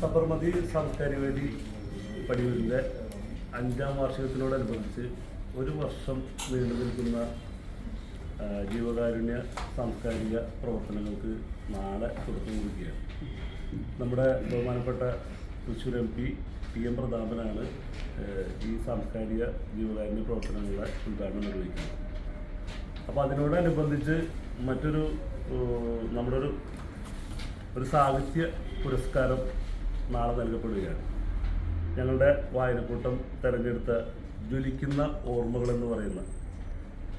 സബർമതി സാംസ്കാരിക വേദി പടിയൂരിന്റെ അഞ്ചാം വാർഷികത്തിനോടനുബന്ധിച്ച് ഒരു വർഷം നീണ്ടു നിൽക്കുന്ന ജീവകാരുണ്യ സാംസ്കാരിക പ്രവർത്തനങ്ങൾക്ക് നാളെ തുടക്കം കുറിക്കുകയാണ്. നമ്മുടെ ബഹുമാനപ്പെട്ട Thrissur M P T M പ്രതാപനാണ് ഈ സാംസ്കാരിക ജീവകാരുണ്യ പ്രവർത്തനങ്ങളുടെ ഉദ്ഘാടനം നിർവഹിക്കുന്നത്. അപ്പോൾ അതിനോടനുബന്ധിച്ച് മറ്റൊരു നമ്മുടെ ഒരു ഒരു സാഹിത്യ പുരസ്കാരം നാളെ നൽകപ്പെടുകയാണ്. ഞങ്ങളുടെ വായനക്കൂട്ടം തിരഞ്ഞെടുത്ത ജ്വലിക്കുന്ന ഓർമ്മകൾ എന്ന് പറയുന്ന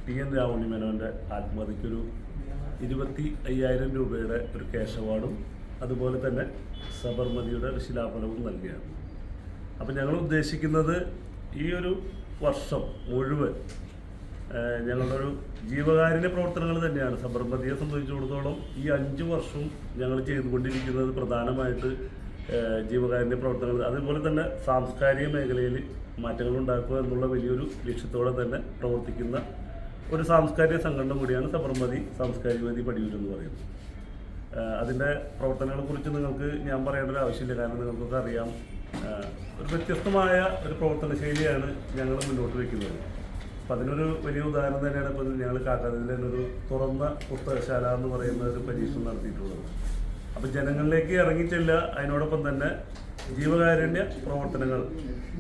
ടി എൻ രാവണി മേനോന്റെ ആത്മഹത്യക്കൊരു ഇരുപത്തി അയ്യായിരം രൂപയുടെ ഒരു ക്യാഷ് അവാർഡും അതുപോലെ തന്നെ സബർമതിയുടെ ഒരു ശിലാഫലവും നൽകുകയാണ്. അപ്പം ഞങ്ങൾ ഉദ്ദേശിക്കുന്നത് ഈ ഒരു വർഷം മുഴുവൻ ഞങ്ങളുടെ ഒരു ജീവകാരുണ്യ പ്രവർത്തനങ്ങൾ തന്നെയാണ്. സബർമതിയെ സംബന്ധിച്ചിടത്തോളം ഈ അഞ്ച് വർഷം ഞങ്ങൾ ചെയ്തുകൊണ്ടിരിക്കുന്നത് പ്രധാനമായിട്ട് ജീവകാരുണ്യ പ്രവർത്തനങ്ങൾ അതുപോലെ തന്നെ സാംസ്കാരിക മേഖലയിൽ മാറ്റങ്ങൾ ഉണ്ടാക്കുക എന്നുള്ള വലിയൊരു ലക്ഷ്യത്തോടെ തന്നെ പ്രവർത്തിക്കുന്ന ഒരു സാംസ്കാരിക സംഘടന കൂടിയാണ് സബർമതി സാംസ്കാരിക വേദി പടിയൂർ എന്ന് പറയുന്നത്. അതിന്റെ പ്രവർത്തനങ്ങളെക്കുറിച്ച് നിങ്ങൾക്ക് ഞാൻ പറയേണ്ട ഒരു ആവശ്യമില്ല. കാരണം നിങ്ങൾക്കൊക്കെ അറിയാം ഒരു വ്യത്യസ്തമായ ഒരു പ്രവർത്തന ശൈലിയാണ് ഞങ്ങൾ മുന്നോട്ട് വയ്ക്കുന്നത്. അപ്പം അതിനൊരു വലിയ ഉദാഹരണം തന്നെയാണ് ഇപ്പോൾ ഞങ്ങൾ കാക്കാതിൽ തന്നെ ഒരു തുറന്ന പുസ്തകശാല എന്ന് പറയുന്ന ഒരു പരീക്ഷണം നടത്തിയിട്ടുള്ളത്. അപ്പം ജനങ്ങളിലേക്ക് ഇറങ്ങിച്ചെല്ല അതിനോടൊപ്പം തന്നെ ജീവകാരുണ്യ പ്രവർത്തനങ്ങൾ.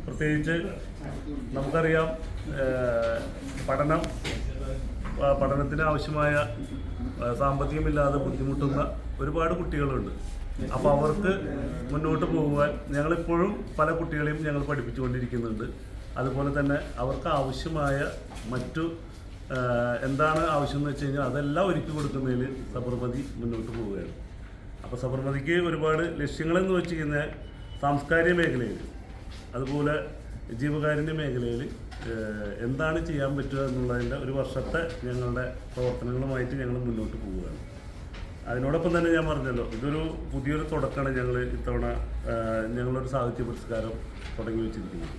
പ്രത്യേകിച്ച് നമുക്കറിയാം പഠനം പഠനത്തിന് ആവശ്യമായ സാമ്പത്തികമില്ലാതെ ബുദ്ധിമുട്ടുന്ന ഒരുപാട് കുട്ടികളുണ്ട്. അപ്പോൾ അവർക്ക് മുന്നോട്ട് പോകുവാൻ ഞങ്ങളിപ്പോഴും പല കുട്ടികളെയും ഞങ്ങൾ പഠിപ്പിച്ചുകൊണ്ടിരിക്കുന്നുണ്ട്. അതുപോലെ തന്നെ അവർക്ക് ആവശ്യമായ മറ്റു എന്താണ് ആവശ്യം എന്ന് വെച്ച് കഴിഞ്ഞാൽ അതെല്ലാം ഒരുക്കി കൊടുക്കുന്നതിൽ സബർമതി മുന്നോട്ട് പോവുകയാണ്. അപ്പോൾ സബർമതിക്ക് ഒരുപാട് ലക്ഷ്യങ്ങളെന്ന് വെച്ച് കഴിഞ്ഞാൽ സാംസ്കാരിക മേഖലയിൽ അതുപോലെ ജീവകാരുണ്യ മേഖലയിൽ എന്താണ് ചെയ്യാൻ പറ്റുക എന്നുള്ളതിന്റെ ഒരു വർഷത്തെ ഞങ്ങളുടെ പ്രവർത്തനങ്ങളുമായിട്ട് ഞങ്ങൾ മുന്നോട്ട് പോവുകയാണ്. അതിനോടൊപ്പം തന്നെ ഞാൻ പറഞ്ഞല്ലോ ഇതൊരു പുതിയൊരു തുടക്കമാണ് ഞങ്ങൾ ഇത്തവണ ഞങ്ങളൊരു സാഹിത്യ പുരസ്കാരം തുടങ്ങി വെച്ചിരിക്കുന്നത്.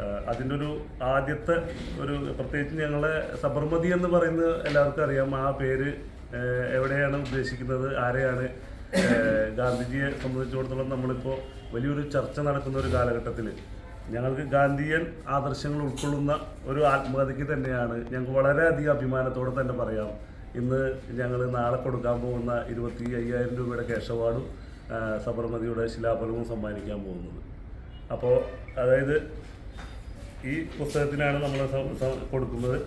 അതിന്റെ ഒരു ആദ്യത്തെ ഒരു പ്രത്യേകിച്ച് ഞങ്ങളെ സബർമതി എന്ന് പറയുന്നത് എല്ലാവർക്കും അറിയാം. ആ പേര് എവിടെയാണ് ഉദ്ദേശിക്കുന്നത്? ആരെയാണ്? ഗാന്ധിജിയെ സംബന്ധിച്ചിടത്തോളം നമ്മളിപ്പോൾ വലിയൊരു ചർച്ച നടക്കുന്ന ഒരു കാലഘട്ടത്തിൽ ഞങ്ങൾക്ക് ഗാന്ധിയൻ ആദർശങ്ങൾ ഉൾക്കൊള്ളുന്ന ഒരു ആത്മകഥയ്ക്ക് തന്നെയാണ്. ഞങ്ങൾക്ക് വളരെയധികം അഭിമാനത്തോടെ തന്നെ പറയാം. ഇന്ന് ഞങ്ങൾ നാളെ കൊടുക്കാൻ പോകുന്ന ഇരുപത്തി അയ്യായിരം രൂപയുടെ ക്യാഷ് സബർമതിയുടെ ശിലാഫലവും സമ്മാനിക്കാൻ പോകുന്നത്. അപ്പോൾ അതായത് ഈ പുസ്തകത്തിനാണ് നമ്മൾ കൊടുക്കുന്നത്.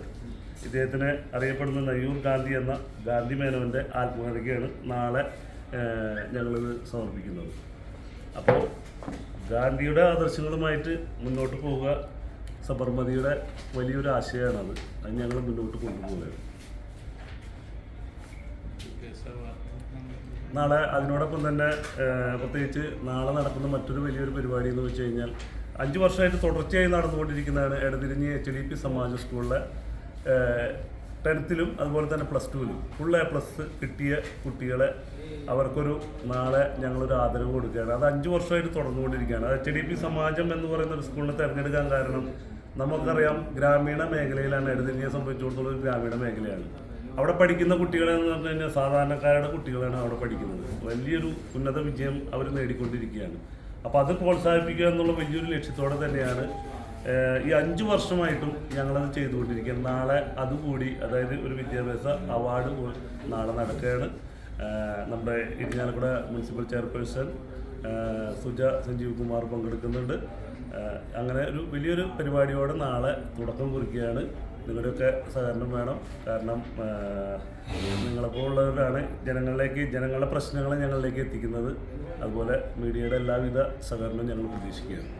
ഇദ്ദേഹത്തിന് അറിയപ്പെടുന്ന നയൂർ ഗാന്ധി എന്ന ഗാന്ധി മേനോന്റെ ആത്മകഥയ്ക്കാണ് നാളെ ഞങ്ങളിത് സമർപ്പിക്കുന്നത്. അപ്പോൾ ഗാന്ധിയുടെ ആദർശങ്ങളുമായിട്ട് മുന്നോട്ട് പോവുക സബർമതിയുടെ വലിയൊരു ആശയമാണത്. അത് ഞങ്ങൾ മുന്നോട്ട് കൊണ്ടുപോകുന്നത് നാളെ അതിനോടൊപ്പം തന്നെ പ്രത്യേകിച്ച് നാളെ നടക്കുന്ന മറ്റൊരു വലിയൊരു പരിപാടി എന്ന് വെച്ച് കഴിഞ്ഞാൽ അഞ്ച് വർഷമായിട്ട് തുടർച്ചയായി നടന്നുകൊണ്ടിരിക്കുന്നതാണ് Edathirinji H D P Samaja സ്കൂളിലെ ടെൻത്തിലും അതുപോലെ തന്നെ പ്ലസ് ടുവിലും. ഫുൾ എ പ്ലസ് കിട്ടിയ കുട്ടികളെ അവർക്കൊരു നാളെ ഞങ്ങളൊരു ആദരവ് കൊടുക്കുകയാണ്. അത് അഞ്ച് വർഷമായിട്ട് തുടർന്നുകൊണ്ടിരിക്കുകയാണ്. അത് എച്ച് ഡി പി സമാജം എന്ന് പറയുന്ന ഒരു സ്കൂളിനെ തിരഞ്ഞെടുക്കാൻ കാരണം നമുക്കറിയാം ഗ്രാമീണ മേഖലയിലാണ് എടതിരിഞ്ഞെ സംബന്ധിച്ചിടത്തോളം ഒരു ഗ്രാമീണ മേഖലയാണ്. അവിടെ പഠിക്കുന്ന കുട്ടികളെന്ന് പറഞ്ഞു കഴിഞ്ഞാൽ സാധാരണക്കാരുടെ കുട്ടികളാണ് അവിടെ പഠിക്കുന്നത്. വലിയൊരു ഉന്നത വിജയം അവർ നേടിക്കൊണ്ടിരിക്കുകയാണ്. അപ്പോൾ അത് പ്രോത്സാഹിപ്പിക്കുക എന്നുള്ള വലിയൊരു ലക്ഷ്യത്തോടെ തന്നെയാണ് ഈ അഞ്ച് വർഷമായിട്ടും ഞങ്ങളത് ചെയ്തുകൊണ്ടിരിക്കുകയാണ്. നാളെ അതുകൂടി അതായത് ഒരു വിദ്യാഭ്യാസ അവാർഡ് നാളെ നടക്കുകയാണ്. നമ്മുടെ ഇരിഞ്ഞാലക്കുട മുനിസിപ്പൽ ചെയർപേഴ്സൺ സുജ സഞ്ജീവ് കുമാർ പങ്കെടുക്കുന്നുണ്ട്. അങ്ങനെ ഒരു വലിയൊരു പരിപാടിയോടെ നാളെ തുടക്കം കുറിക്കുകയാണ്. നിങ്ങളുടെയൊക്കെ സഹകരണം വേണം. കാരണം നിങ്ങളെപ്പോലുള്ളവരാണ് ജനങ്ങളിലേക്ക് ജനങ്ങളുടെ പ്രശ്നങ്ങൾ ഞങ്ങളിലേക്ക് എത്തിക്കുന്നത്. അതുപോലെ മീഡിയയുടെ എല്ലാവിധ സഹകരണവും ഞങ്ങൾ പ്രതീക്ഷിക്കുകയാണ്.